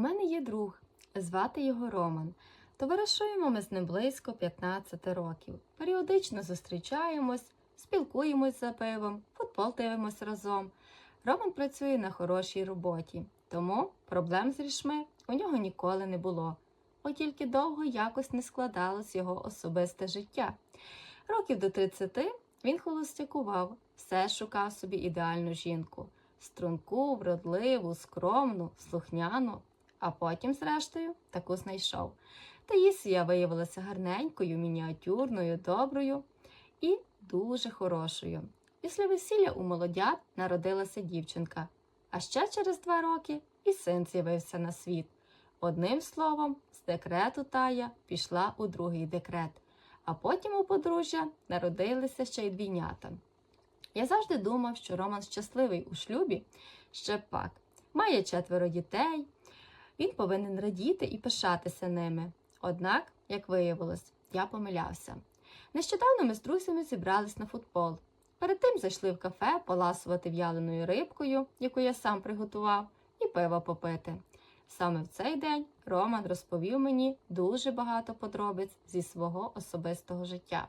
мене є друг, звати його Роман. Товаришуємо ми з ним близько 15 років. Періодично зустрічаємось, спілкуємось за пивом, футбол дивимось разом. Роман працює на хорошій роботі, тому проблем з грішми у нього ніколи не було. От тільки довго якось не складалось його особисте життя. Років до 30 він холостякував, все шукав собі ідеальну жінку струнку, вродливу, скромну, слухняну, а потім, зрештою, таку знайшов. Таїсія виявилася гарненькою, мініатюрною, доброю і дуже хорошою. Після весілля у молодят народилася дівчинка, а ще через два роки і син з'явився на світ. Одним словом, з декрету Тая пішла у другий декрет, а потім у подружжя народилися ще й двійнята. Я завжди думав, що Роман щасливий у шлюбі, ще пак. Має четверо дітей, він повинен радіти і пишатися ними. Однак, як виявилось, я помилявся. Нещодавно ми з друзями зібрались на футбол. Перед тим зайшли в кафе поласувати в'яленою рибкою, яку я сам приготував, і пиво попити. Саме в цей день Роман розповів мені дуже багато подробиць зі свого особистого життя.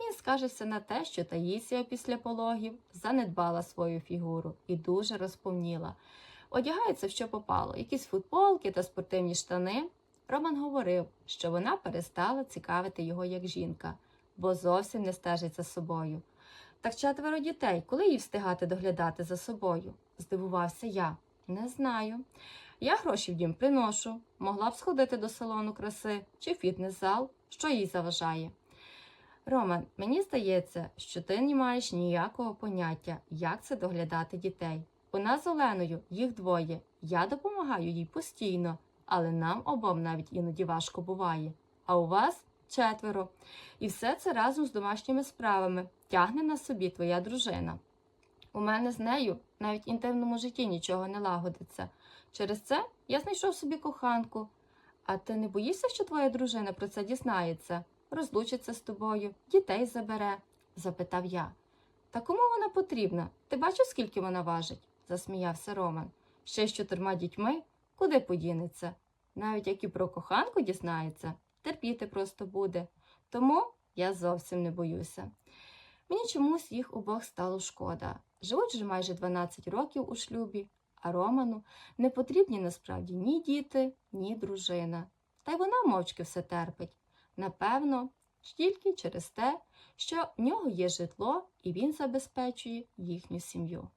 Він скажеться на те, що Таїсія після пологів занедбала свою фігуру і дуже розповніла. Одягається в що попало, якісь футболки та спортивні штани. Роман говорив, що вона перестала цікавити його як жінка, бо зовсім не стежить за собою. Так четверо дітей, коли їй встигати доглядати за собою? здивувався я. Не знаю. Я гроші в дім приношу, могла б сходити до салону краси чи фітнес-зал, що їй заважає. Роман, мені здається, що ти не маєш ніякого поняття, як це доглядати дітей. Нас з Оленою їх двоє. Я допомагаю їй постійно, але нам обом навіть іноді важко буває. А у вас четверо. І все це разом з домашніми справами тягне на собі твоя дружина. У мене з нею навіть в інтимному житті нічого не лагодиться. Через це я знайшов собі коханку. А ти не боїшся, що твоя дружина про це дізнається, розлучиться з тобою, дітей забере? запитав я. Та кому вона потрібна? Ти бачиш, скільки вона важить? Засміявся Роман. Ще з чотирма дітьми куди подінеться? Навіть як і про коханку дізнається, терпіти просто буде. Тому я зовсім не боюся. Мені чомусь їх обох стало шкода. Живуть вже майже 12 років у шлюбі, а Роману не потрібні насправді ні діти, ні дружина. Та й вона мовчки все терпить. Напевно, тільки через те, що в нього є житло і він забезпечує їхню сім'ю.